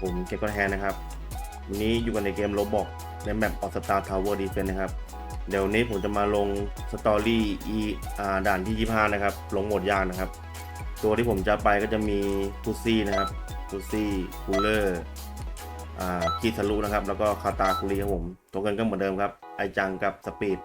ผมเก็บก้อนแฮนนะครับ วันนี้อยู่กันในเกมโรบอกในแมปออสตาร์ทาวเวอร์ดีเฟนนะครับ เดี๋ยวนี้ผมจะมาลงสตอรี่อีด่านที่ 25 นะครับ ลงหมดยากนะครับ ตัวที่ผมจะไปก็จะมีพุซี่นะครับพุซี่คูลเลอร์คีทะลุนะครับ แล้วก็คาตาคุรีครับผมตัวกันก็เหมือนเดิมครับ ไอจังกับสปีด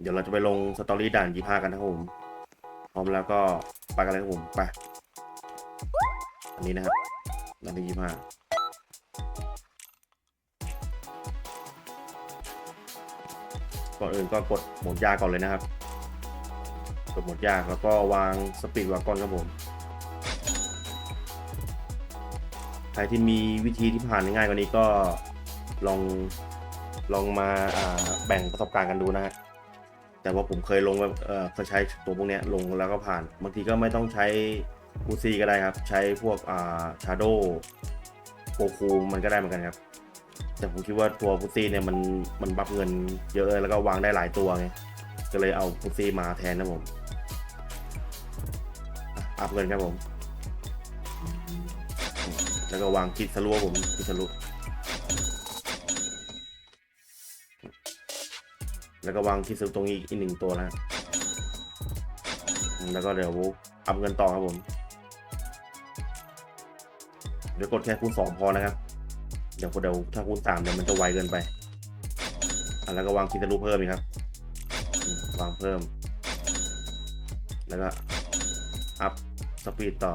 เดี๋ยวเราจะไปลงสตอรี่ด่าน 25 กันนะครับผม พร้อมแล้วก็ไปกันเลยครับผม ไป อันนี้นะครับ ด่านที่25ก่อนอื่นก็กดหมดยาก่อนเลยนะครับ กดหมดยาแล้วก็วางสปีดวากอนครับผม ใครที่มีวิธีที่ผ่านง่ายกว่านี้ก็ลองลองมาาแบ่งประสบการณ์กันดูนะฮะแต่ว่าผมเคยลงเคยใช้ตัวพวกนี้ลงแล้วก็ผ่าน บางทีก็ไม่ต้องใช้ อูซีก็ได้ครับ ใช้พวกอ่าชาโดโกคูมันก็ได้เหมือนกันครับ แต่ผมคิดว่าตัวพุซี่เนี่ยมันมันบัฟเงินเยอะแล้วก็วางได้หลายตัวไงก็เลยเอาพุซี่มาแทนนะผมอัพเงินครับผม แล้วก็วางคิดสลุครับผมคิดสลุแล้วก็วางคิดสลุตรงนี้อีกหนึ่งตัวนะแล้วก็เดี๋ยวอัพเงินต่อครับผม ดี๋ยวกดแค่คูณสองพอนะครับ เดี๋ยวเดี๋ยวถ้าคูณสามเดี๋ยวมันจะไวเกินไปอะแล้วก็วางคิดสลุเพิ่มอีกครับ วางเพิ่ม แล้วก็อัพสปีดต่อ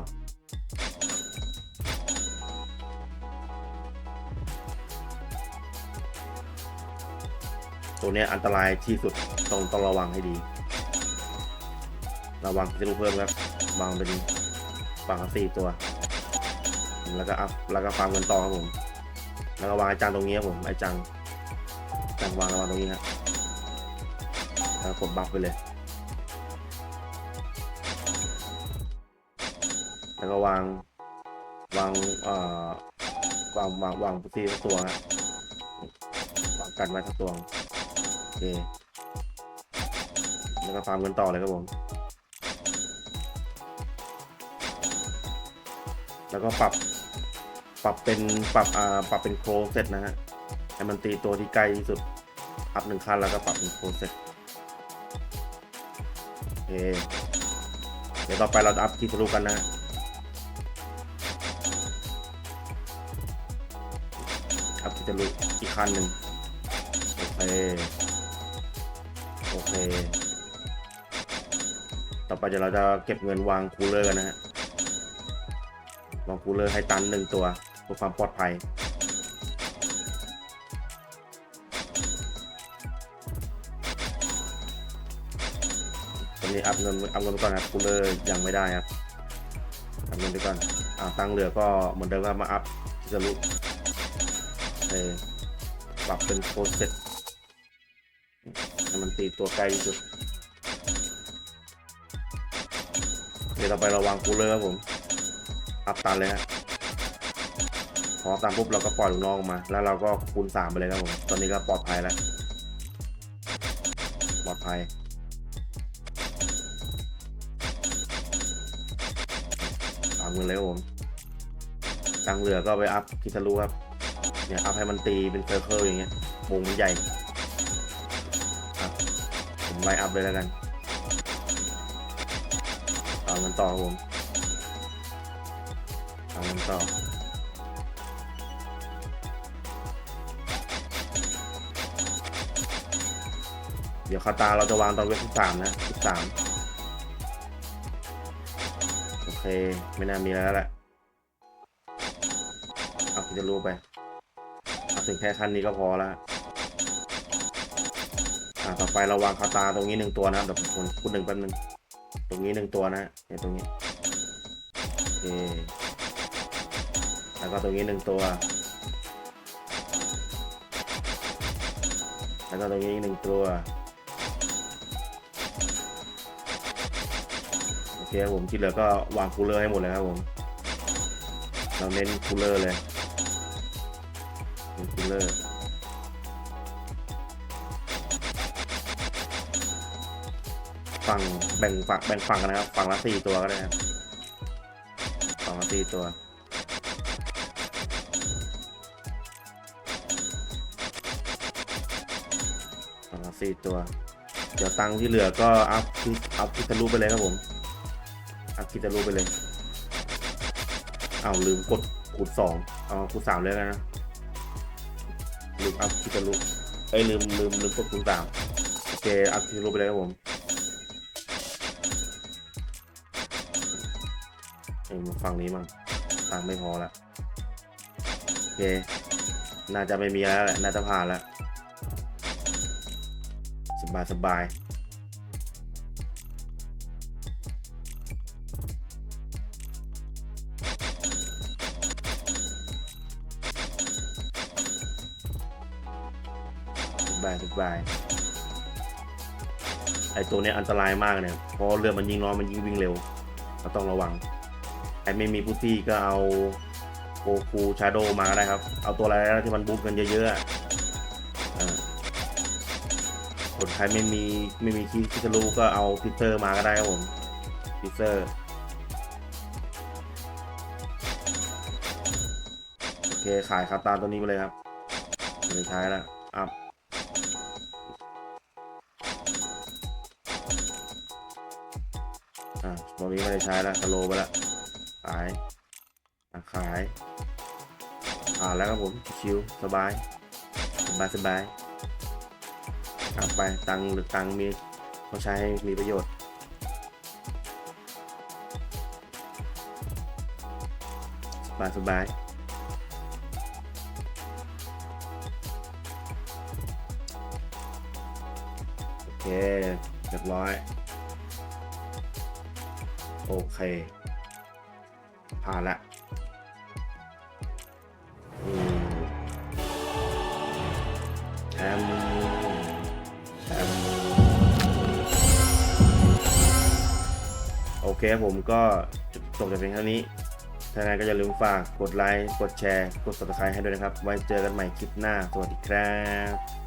ตัวนี้อันตรายที่สุดต้องต้องระวังให้ดี ระวังคิดสลุเพิ่มครับวางเป็นวางสี่ตัว แล้วก็อัพแล้วก็ฟาร์มเงินต่อครับผม แล้วก็วางไอจังตรงนี้ครับผมไอจังจังวางระวางตรงนี้ครับแล้วกดบัฟไปเลย แล้วก็วางวางเอ่อวางวางวางพุทธีสักตัวฮะวางกันไว้สักตัวโอเคแล้วก็ฟาร์มเงินต่อเลยครับผมแล้วก็ปรับ ปรับเป็นปรับอ่าปรับเป็นโครเซตนะฮะให้มันตีตัวที่ใกล้ที่สุดอัพหนึ่งขั้นแล้วก็ปรับเป็นโครเซตโอเคเดี๋ยวต่อไปเราจะอัพคีย์ทะลุกันนะอัพคีย์ทะลุอีกขั้นหนึ่งโอเคโอเค ต่อไปเดี๋ยวเราจะเก็บเงินวางคูลเลอร์กันนะฮะวางคูลเลอร์ให้ตันหนึ่งตัว เพื่อความปลอดภัย ตอนนี้อัพเงินอัพเงินไว้ก่อนครับคูลเลอร์ยังไม่ได้ครับอัพเงินไปก่อนอ่าตั้งเหลือก็เหมือนเดิมครับมาอัพจะรู้เออปรับเป็นโคเซ็ตให้มันตีตัวใกล้ที่สุดเดี๋ยวต่อไปราวางคูลเลอร์ครับผมอัพตันเลยฮะ ออัพตันปุ๊บเราก็ปล่อยลูกน้องออกมา แล้วเราก็คูณสามไปเลยครับผมตอนนี้ก็ปลอดภัยแล้วปลอดภัยตามเงินเลยครับผมตังเหลือก็ไปอัพคิทารุครับเนี่ยอัพให้มันตีเป็นเซอร์เคิลอย่างเงี้ยวงมันใหญ่อะผมไล่อัพเลยแล้วกันเอาเงินต่อครับผมทำกันต่อ เดี๋ยวคาตาเราจะวางตอนเวทที่สามนะที่สามโอเค ไม่น่ามีแล้วแหละเอาคุณจะรู้ไปเอาถึงแค่ขั้นนี้ก็พอแล้วอ่าต่อไปเราวางคาตาตรงนี้หนึ่งตัวนะเดี๋ยวผมพูดหนึ่งแป๊บนึงตรงนี้หนึ่งตัวนะเนี่ยตรงนี้โอเคแล้วก็ตรงนี้หนึ่งตัวแล้วก็ตรงนี้หนึ่งตัว อเคผมที่เหลือก็วางคูลเลอร์ให้หมดเลยครับผม เราเน้นคูลเลอร์เลยเน้นคูลเลอร์ฝั่งแบ่งฝั่งแบ่งฝั่งกันนะครับฝั่งละสี่ตัวก็ได้ครับฝั่งละสี่ตัวฝั่งละสี่ตัว เดี๋ยวตังที่เหลือก็อัพอัพพิทะลุไปเลยครับผม อัพคิตารูไปเลย เอาลืมกดคูณสองเอาคูณสามเลยนะลืมอัพคิตารูเอ้ยลืมลืมลืมกดคูณสามโอเคอัพคิตารูไปเลยครับผมเอ็มฝั่งนี้มั่งตังไม่พอละโอเค น่าจะไม่มีแล้วแหละน่าจะผ่านแล้วสบายสบาย บายสบายไอตัวเนี้ยอันตรายมากเนี่ย เพราะเรือมันยิงน้อยมันยิงวิ่งเร็วเราต้องระวังใครไม่มีผู้ที่ก็เอาโกคูชาโดมาก็ได้ครับ เอาตัวอะไรที่มันบูฟกันเยอะๆคนใครไม่มีไม่มีคีคิทารูก็เอาพิเตอร์มาก็ได้ครับผมพิเตอร์โอเคขายคาตาตัวนี้ไปเลยครับไม่ใช้แล้วอัพ อะตรงนี้ไม่ได้ใช้แล้วสโลไปแล้วขายอะขายอ่าแล้วครับผมชิวสบายสบายสบายกลับไปตังค์หรือตังค์มีเขาใช้ให้มีประโยชน์สบายสบายโอเคเรียบร้อย โอเคผ่านละอืมแอมแอมโอเคผมก็จบจากเพียงเท่านี้ถ้าอย่างไรก็อย่าลืมฝากกดไลค์ กดแชร์ กด subscribe ให้ด้วยนะครับ ไว้เจอกันใหม่คลิปหน้า สวัสดีครับ